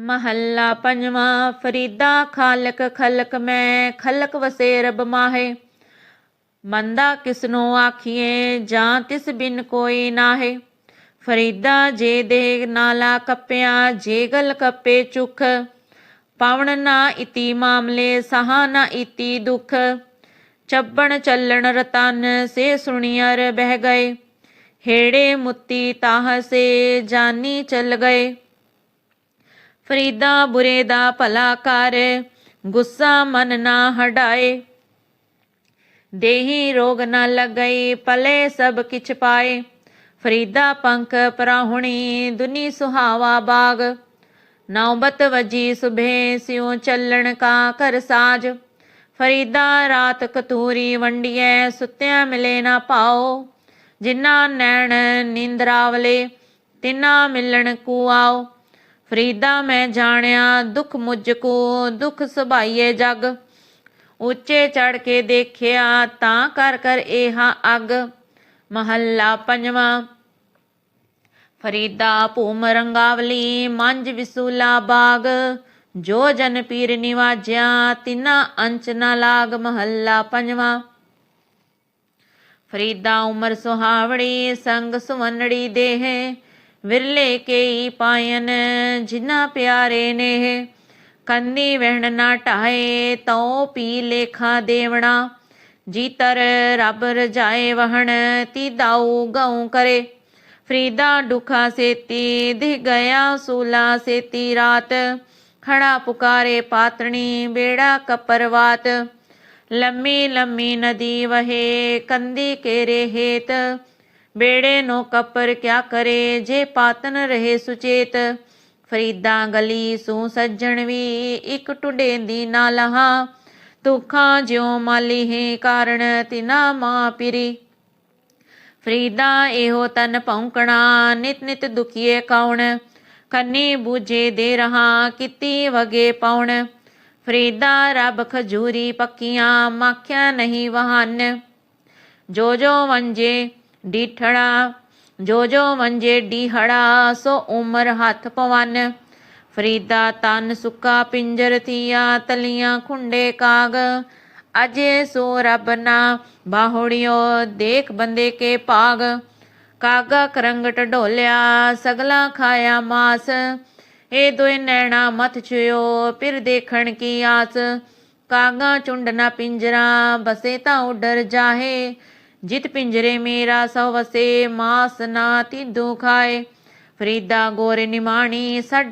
ਮਹੱਲਾ ਪੰਜਵਾਂ, ਫਰੀਦਾ ਖਾਲਕ ਖਲਕ ਮੈਂ, ਖਲਕ ਵਸੇ ਰਬ ਮਾਹੇ। ਮੰਦਾ ਕਿਸਨੋ ਆਖੀਏ ਜਾਂ ਤਿਸ ਬਿਨ ਕੋਈ ਨਾਹੇ। ਫਰੀਦਾ ਜੇ ਦੇਹ ਨਾਲਾ ਕੱਪਿਆ, ਜੇ ਗਲ ਕੱਪੇ ਚੁਖ। ਪਾਵਣ ਨਾ ਇਤੀ ਮਾਮਲੇ, ਸਹਾ ਨਾ ਇਤੀ ਦੁਖ। ਚੱਬਣ ਚੱਲਣ ਰਤਨ, ਸੇ ਸੁਣੀਅਰ ਬਹਿ ਗਏ। ਹੇੜੇ ਮੁੱਤੀ ਤਾਹ ਸੇ, ਜਾਨੀ ਚੱਲ ਗਏ। ਫਰੀਦਾ ਬੁਰੇ ਦਾ ਭਲਾ ਕਰ, ਗੁੱਸਾ ਮਨ ਨਾ ਹਟਾਏ। ਦੇਹੀ ਰੋਗ ਨਾ ਲਗਈ ਪਲੇ ਸਭ ਕਿਛ ਪਾਏ। ਫਰੀਦਾ ਪੰਖ ਪਰਾਹੁਣੀ, ਦੁਨੀ ਸੁਹਾਵਾ ਬਾਗ। ਨੌਬਤ ਵਜੀ ਸੁਭੇ ਸਿਉ ਚੱਲਣ ਕਾ ਕਰ ਸਾਜ। ਫਰੀਦਾ ਰਾਤ ਕਤੂਰੀ ਵੰਡੀਐ, ਸੁੱਤਿਆਂ ਮਿਲੇ ਨਾ ਪਾਓ ਜਿਨ੍ਹਾਂ ਨੈਣ ਨਿੰਦਰਾਵਲੇ, ਤਿਨਾ ਮਿਲਣ ਕੂ ਆਓ। ਫਰੀਦਾ ਮੈਂ ਜਾਣਿਆ, ਦੁੱਖ ਮੁਝ ਕੋ ਦੁਖ ਸੁਭਾਈਏ ਜਗ। ਉੱਚੇ ਚੜ ਕੇ ਦੇਖਿਆ, ਤਾਂ ਕਰ ਕਰ ਇਹਾ ਅਗ। ਮਹੱਲਾ ਪੰਜਵਾਂ, ਫਰੀਦਾ ਭੂਮ ਰੰਗਾਵਲੀ ਮੰਜ ਵਿਸੂਲਾ ਬਾਗ। ਜੋ ਜਨ ਪੀਰ ਨਿਵਾਜਿਆ, ਤਿਨਾ ਅੰਚ ਨਾ ਲਾਗ। ਮਹੱਲਾ ਪੰਜਵਾਂ, ਫਰੀਦਾ ਉਮਰ ਸੁਹਾਵੜੀ ਸੰਗ ਸੁਵਨੜੀ ਦੇਹੇ। ਵਿਰਲੇ ਕੇਈ ਪਾਇਨ ਜਿਨਾ ਪਿਆਰੇ ਨੇ ਕੰਨੀ ਵਹਿਣ ਨਾ ਢਾਏ ਤਉ ਪੀ ਲੇਖਾ ਦੇਵਣਾ। ਜੀਤਰ ਰੱਬ ਰਜਾਏ ਵਹਣ, ਤੀ ਦਾਉ ਗਉ ਕਰੇ। ਫਰੀਦਾ ਦੁਖਾ ਸੇਤੀ, ਦਿਹ ਗਿਆ ਸੂਲਾ ਸੇਤੀ ਰਾਤ। ਖੜਾ ਪੁਕਾਰੇ ਪਾਤਣੀ, ਬੇੜਾ ਕਪਰਵਾਤ ਲੰਮੀ ਲੰਮੀ ਨਦੀ ਵਹੇ, ਕੰਦੀ ਕੇਰੇ ਹੇਤ। ਬੇੜੇ ਨੋ ਕਪਰ ਕਿਆ ਕਰੇ? ਜੇ ਪਾਤਨ ਰਹੇ ਸੁਚੇਤ, ਫਰੀਦਾ ਗਲੀ ਸੂ ਸੱਜਣ ਵੀ ਇੱਕ ਟੁੰਡੇਂਦੀ ਨਾ ਲਹਾ। ਦੁੱਖਾਂ ਜਿਉ ਮਾਲੀ ਹੈ ਕਾਰਣ ਤਿਨਾ ਮਾਂ ਪਿਰੀ। ਫਰੀਦਾ ਇਹੋ ਤਨ ਭੌਂਕਣਾ, ਨਿਤ ਨਿਤ ਦੁਖੀਏ ਕੌਣ ਕੰਨੀ ਬੂਝੇ ਦੇ ਰਹਾ, ਕਿਤੀ ਵਗੇ ਪਾਉਣ। ਫਰੀਦਾ ਰੱਬ ਖਜੂਰੀ ਪੱਕੀਆਂ, ਮਾਖਿਆ ਨਹੀਂ ਵਹਨ। ਜੋ ਜੋ ਵੰਜੇ ਡੀਠੜਾ ਜੋ ਜੋ ਵੰਜੇ ਡੀਹੜਾ, ਸੋ ਉਮਰ ਹੱਥ ਪਵਨ। ਫਰੀਦਾ ਤਨ ਸੁੱਕਾ ਪਿੰਜਰ ਥੀਆ ਤਲੀਆਂ ਖੁੰਡੇ ਕਾਗ। ਅਜੇ ਸੋ ਰੱਬ ਨਾ ਬਾਹੜਿਓ, ਦੇਖ ਬੰਦੇ ਕੇ ਭਾਗ। ਕਾਗਾ ਕਰੰਗਟ ਢੋਲਿਆ, ਸਗਲਾ ਖਾਇਆ ਮਾਸ। ਏ ਦੋਇ ਨੈਣਾ ਮਤ ਛਿਓ ਫਿਰ ਦੇਖਣ ਕੀ ਆਸ। ਕਾਗਾ ਚੁੰਡ ਨਾ ਪਿੰਜਰਾ, ਬਸੇ ਤਾਂ ਉਡਰ ਜਾਹੇ। ਜਿਤ ਪਿੰਜਰੇ ਮੇਰਾ ਸੋ ਵਸੇ ਮਾਸ ਨਾ ਤਿਦੂ ਖਾਏ ਫਰੀਦਾ ਗੋਰੇ ਨਿਮਾਣੀ ਸੱਡ